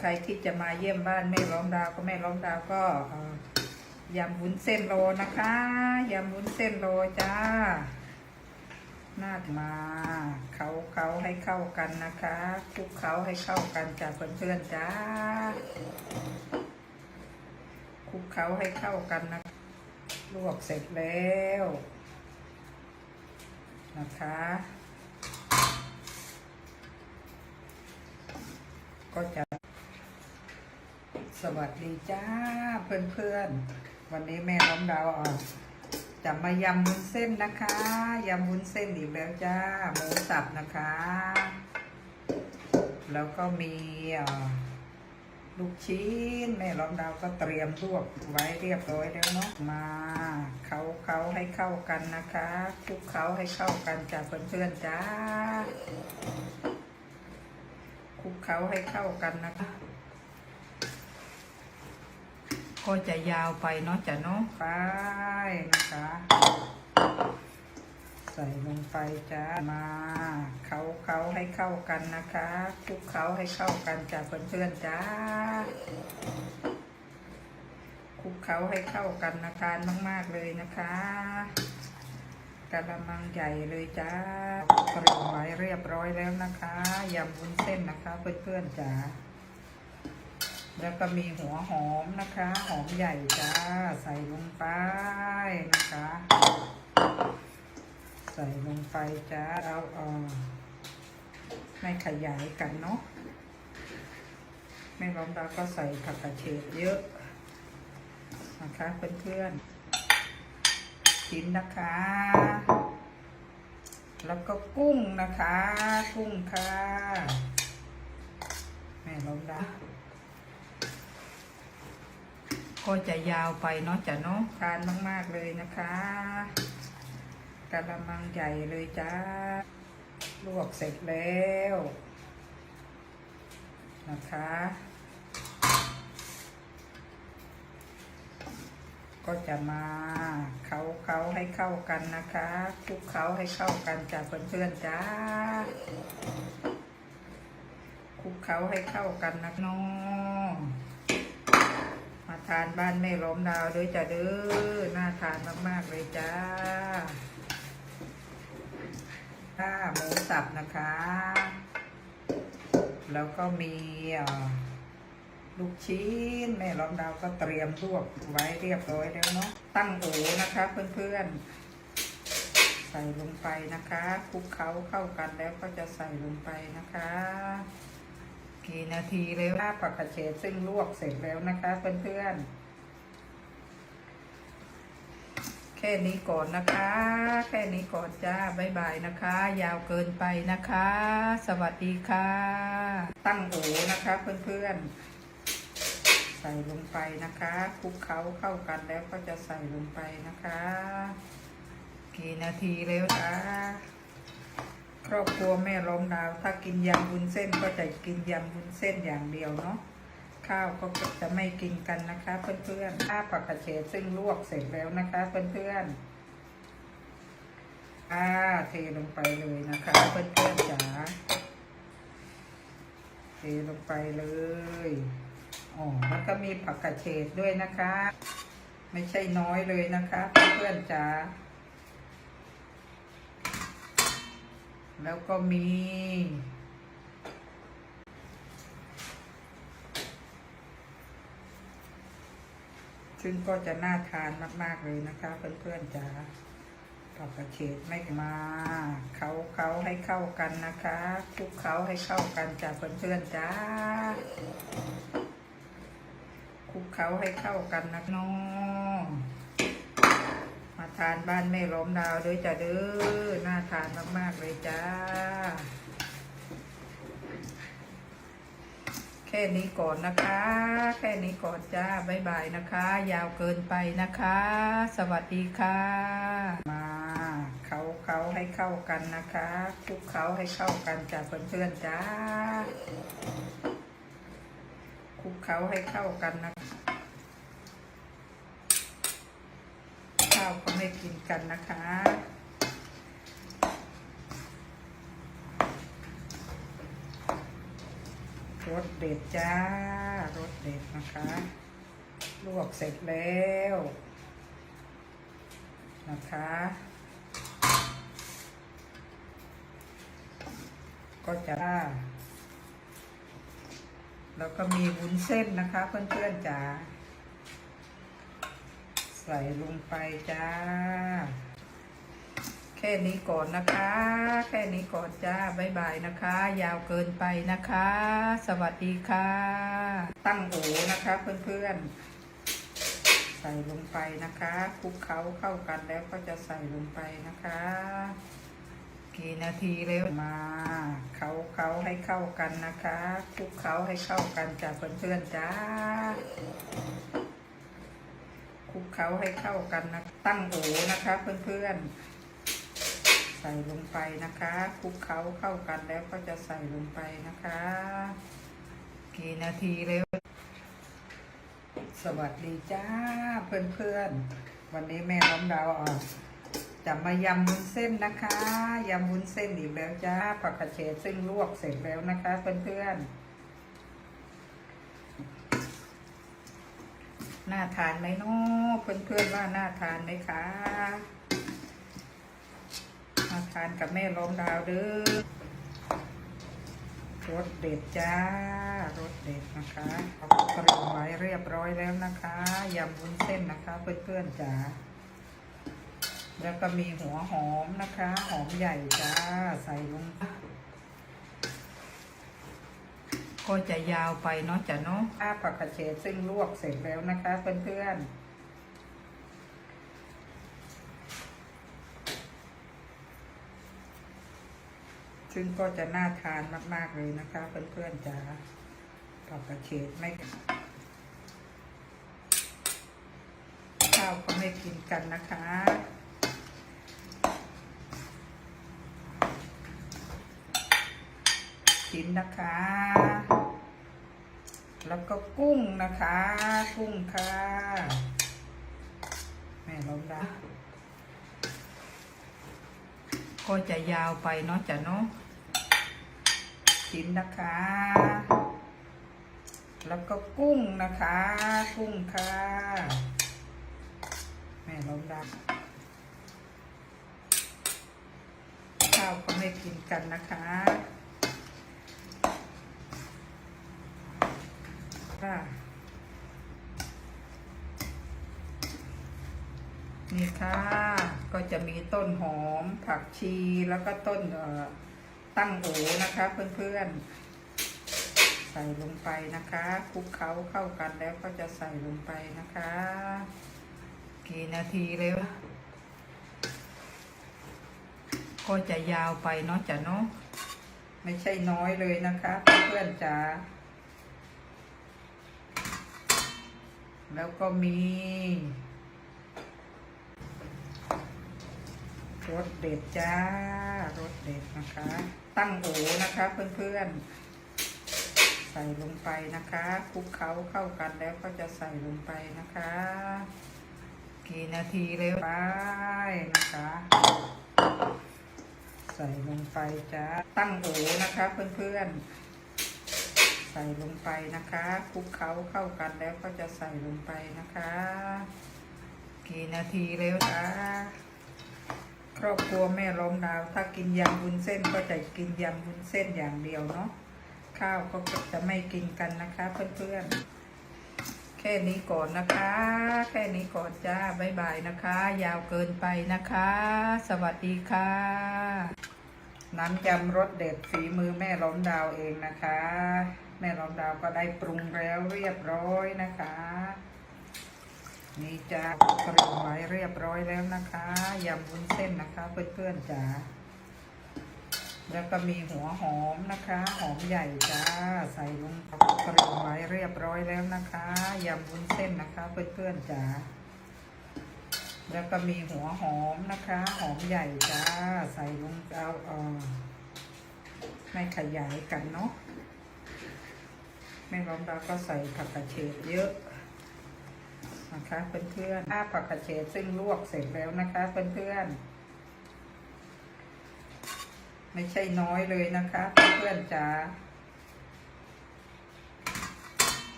ใครที่จะมาเยี่ยมบ้านแม่ร้องดาวก็แม่ร้องดาวก็ยำวุ้นเส้นโลนะคะยำวุ้นเส้นโลจ้านาดมาเขาเขาให้เข้ากันนะคะคลุกเขาให้เข้ากันจากเพื่อนๆจ้าคลุกเขาให้เข้ากันนะลวกเสร็จแล้ว นะคะ ก็จะ สวัสดีจ้าเพื่อนๆ วันนี้แม่ล้อมดาวอะจะมายำวุ้นเส้นนะคะยำวุ้นเส้นอีกแล้วจ้าหมูสับนะคะ แล้วก็มีลูกชิ้นแม่ล้อมดาวก็เตรียมลวกไว้เรียบร้อยแล้วเนาะมาเขาเขาให้เข้ากันนะคะคลุกเขาให้เข้ากันจ้าเพื่อนๆจ้าคลุกเขาให้เข้ากันนะคะ ก็จะยาวไปเนาะจะเนาะไปนะคะ ใส่ลงไปจ้ามาเขาเขาให้เข้ากันนะคะคลุกเขาให้เข้ากันจ้าเพื่อนๆจ้าคลุกเขาให้เข้ากันนะทานมาก ๆ เลยนะคะกระมังใหญ่เลยจ้าเตรียมไว้เรียบร้อยแล้วนะคะยำวุ้นเส้นนะคะเพื่อนๆจ้า แล้วก็มีหัวหอมนะคะ หอมใหญ่จ้า ใส่ลงไปนะคะ ใส่ลงไปจ้าเอาเออไม่ขยายกันเนาะไม่ร้องดาก็ใส่ผักกระเฉดเยอะนะคะเพื่อนๆชิ้นนะคะ แล้วก็กุ้งนะคะ กุ้งค่ะ แม่ร้องดา ก็จะยาวไปเนาะจ้ะเนาะทานมาก ๆ เลยนะคะกระมังใหญ่เลยจ้า ลวกเสร็จแล้ว นะคะ ก็จะมาเขาเขาให้เข้ากันนะคะคลุกเขาให้เข้ากันจากเพื่อนๆจ้าคลุกเขาให้เข้ากันนะน้อง ทานบ้านแม่ล้อมดาวด้วยจ้ะเด้อน่าทานมากๆเลยจ้าข้าหมูสับนะคะ แล้วก็มีลูกชิ้นแม่ล้อมดาวก็เตรียมลวกไว้เรียบร้อยแล้วเนาะตั้งโอนะคะ เพื่อนๆ ใส่ลงไปนะคะคลุกเคล้าเข้ากันแล้วก็จะใส่ลงไปนะคะ กี่นาทีแล้วลาผักกระเฉดซึ่งลวกเสร็จแล้วนะคะเพื่อนๆ แค่นี้ก่อนนะคะ แค่นี้ก่อนจ้าบ๊ายบายนะคะ ยาวเกินไปนะคะ สวัสดีค่ะ ตั้งโอนะคะ เพื่อนๆ ใส่ลงไปนะคะคลุกเคล้าเข้ากันแล้วก็จะใส่ลงไปนะคะ กี่นาทีแล้วจ้า ครอบครัวแม่ล้มดาว ถ้ากินยำวุ้นเส้นก็จะกินยำวุ้นเส้นอย่างเดียวเนาะข้าวก็จะไม่กินกันนะคะ เพื่อนๆข้าวผักกระเฉดซึ่งลวกเสร็จแล้วนะคะ เพื่อนๆอ่าเทลงไปเลยนะคะ เพื่อนๆจ๋าเทลงไปเลยอ๋อแล้วก็มีผักกระเฉดด้วยนะคะ ไม่ใช่น้อยเลยนะคะ เพื่อนๆจ๋า แล้วก็มี ซึ่งก็จะน่าทานมาก ๆ เลยนะคะ เพื่อน ๆจ๋าผักกระเฉดไม่มา เขาเขาให้เข้ากันนะคะคลุกเขาให้เข้ากันจ้าเพื่อนๆจ้าคลุกเขาให้เข้ากันนะน้อง ทานบ้านแม่ล้อมดาวด้วยจ้ะเด้อน่าทานมาก ๆ เลยจ้า แค่นี้ก่อนนะคะ แค่นี้ก่อนจ้าบ๊ายบายนะคะ ยาวเกินไปนะคะ สวัสดีค่ะ มาเขาเขาให้เข้ากันนะคะคลุกเขาให้เข้ากันจ้าเพื่อนๆจ้าคลุกเขาให้เข้ากันนะ ข้าวก็ไม่กินกันนะคะ รสเด็ดจ้า รสเด็ดนะคะ ลวกเสร็จแล้ว นะคะก็จะแล้วก็มีวุ้นเส้นนะคะเพื่อนๆจ๋า ใส่ลงไปจ้า แค่นี้ก่อนนะคะ แค่นี้ก่อนจ้าบ๊ายบายนะคะ ยาวเกินไปนะคะ สวัสดีค่ะ ตั้งโอนะคะ เพื่อนๆ ใส่ลงไปนะคะคลุกเคล้าเข้ากันแล้วก็จะใส่ลงไปนะคะ กี่นาทีแล้วมาเคล้าเคล้าให้เข้ากันนะคะคลุกเคล้าให้เข้ากันจ้าเพื่อนๆจ้า ลุกเคล้าให้เข้ากันนะ ตั้งโอนะคะ เพื่อนๆ ใส่ลงไปนะคะคลุกเคล้าเข้ากันแล้วก็จะใส่ลงไปนะคะ กี่นาทีแล้ว สวัสดีจ้าเพื่อนๆ วันนี้แม่น้องดาวอะจะมายำวุ้นเส้นนะคะ ยำวุ้นเส้นอีกแล้วจ้าผักกระเฉดซึ่งลวกเสร็จแล้วนะคะ เพื่อนๆ น่าทานไหมเนาะเพื่อนๆว่าน่าทานไหมคะมาทานกับแม่ล้อมดาวเด้อรสเด็ดจ้ารสเด็ดนะคะเอากระไว้เรียบร้อยแล้วนะคะยำวุ้นเส้นนะคะ เพื่อนๆจ๋าแล้วก็มีหัวหอมนะคะ หอมใหญ่จ้าใส่ลง ก็จะยาวไปเนาะจ้ะเนาะข้าผักกระเฉดซึ่งลวกเสร็จแล้วนะคะเพื่อนๆซึ่งก็จะน่าทานมาก ๆ เลยนะคะ เพื่อนๆจ้าผักกระเฉดไม่ข้าวก็ไม่กินกันนะคะ กินนะคะ แล้วก็กุ้งนะคะ กุ้งค่ะ แม่ลองได้ก็จะยาวไปเนาะจ้ะเนาะกินนะคะ แล้วก็กุ้งนะคะ กุ้งค่ะ แม่ลองได้ข้าวก็ไม่กินกันนะคะ ค่ะ นี่ค่ะ ก็จะมีต้นหอม ผักชีแล้วก็ต้นตั้งโอนะคะเพื่อนๆ ใส่ลงไปนะคะคลุกเคล้าเข้ากันแล้วก็จะใส่ลงไปนะคะ กี่นาทีแล้วก็จะยาวไปเนาะจ้ะเนาะไม่ใช่น้อยเลยนะคะ เพื่อนๆจ๋า แล้วก็มีรสเด็ดจ้ารสเด็ดนะคะ ตั้งโอนะคะเพื่อนๆ ใส่ลงไปนะคะคลุกเคล้าเข้ากันแล้วก็จะใส่ลงไปนะคะ กี่นาทีแล้วไปนะคะ ใส่ลงไปจ้าตั้งโอนะคะเพื่อนๆ ใส่ลงไปนะคะคลุกเคล้าเข้ากันแล้วก็จะใส่ลงไปนะคะ กี่นาทีแล้วจ้าครอบครัวแม่ล้มดาว ถ้ากินยำวุ้นเส้นก็จะกินยำวุ้นเส้นอย่างเดียวเนาะข้าวก็จะไม่กินกันนะคะเพื่อนๆ แค่นี้ก่อนนะคะ แค่นี้ก่อนจ้าบ๊ายบายนะคะ ยาวเกินไปนะคะ สวัสดีค่ะ น้ำยำรสเด็ดฝีมือแม่ล้มดาวเองนะคะ ม่ลอมดาวก็ได้ปรุงแล้วเรียบร้อยนะคะ นี่จ้าปรุงไว้เรียบร้อยแล้วนะคะยำวุ้นเส้นนะคะ เพื่อนๆจ้าแล้วก็มีหัวหอมนะคะ หอมใหญ่จ้าใส่ลงปรุงไว้เรียบร้อยแล้วนะคะยำวุ้นเส้นนะคะ เพื่อนๆจ้าแล้วก็มีหัวหอมนะคะ หอมใหญ่จ้าใส่ลงเอาเออไม่ขยายกันเนาะ แม่ล้อมดาก็ใส่ผักกระเฉดเยอะนะคะเพื่อนๆข้าผักกระเฉดซึ่งลวกเสร็จแล้วนะคะเพื่อนๆไม่ใช่น้อยเลยนะคะเพื่อนๆจ๋า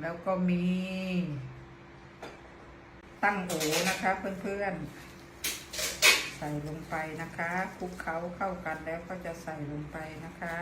แล้วก็มี ตั้งโอนะคะเพื่อนๆ ใส่ลงไปนะคะคลุกเคล้าเข้ากันแล้วก็จะใส่ลงไปนะคะ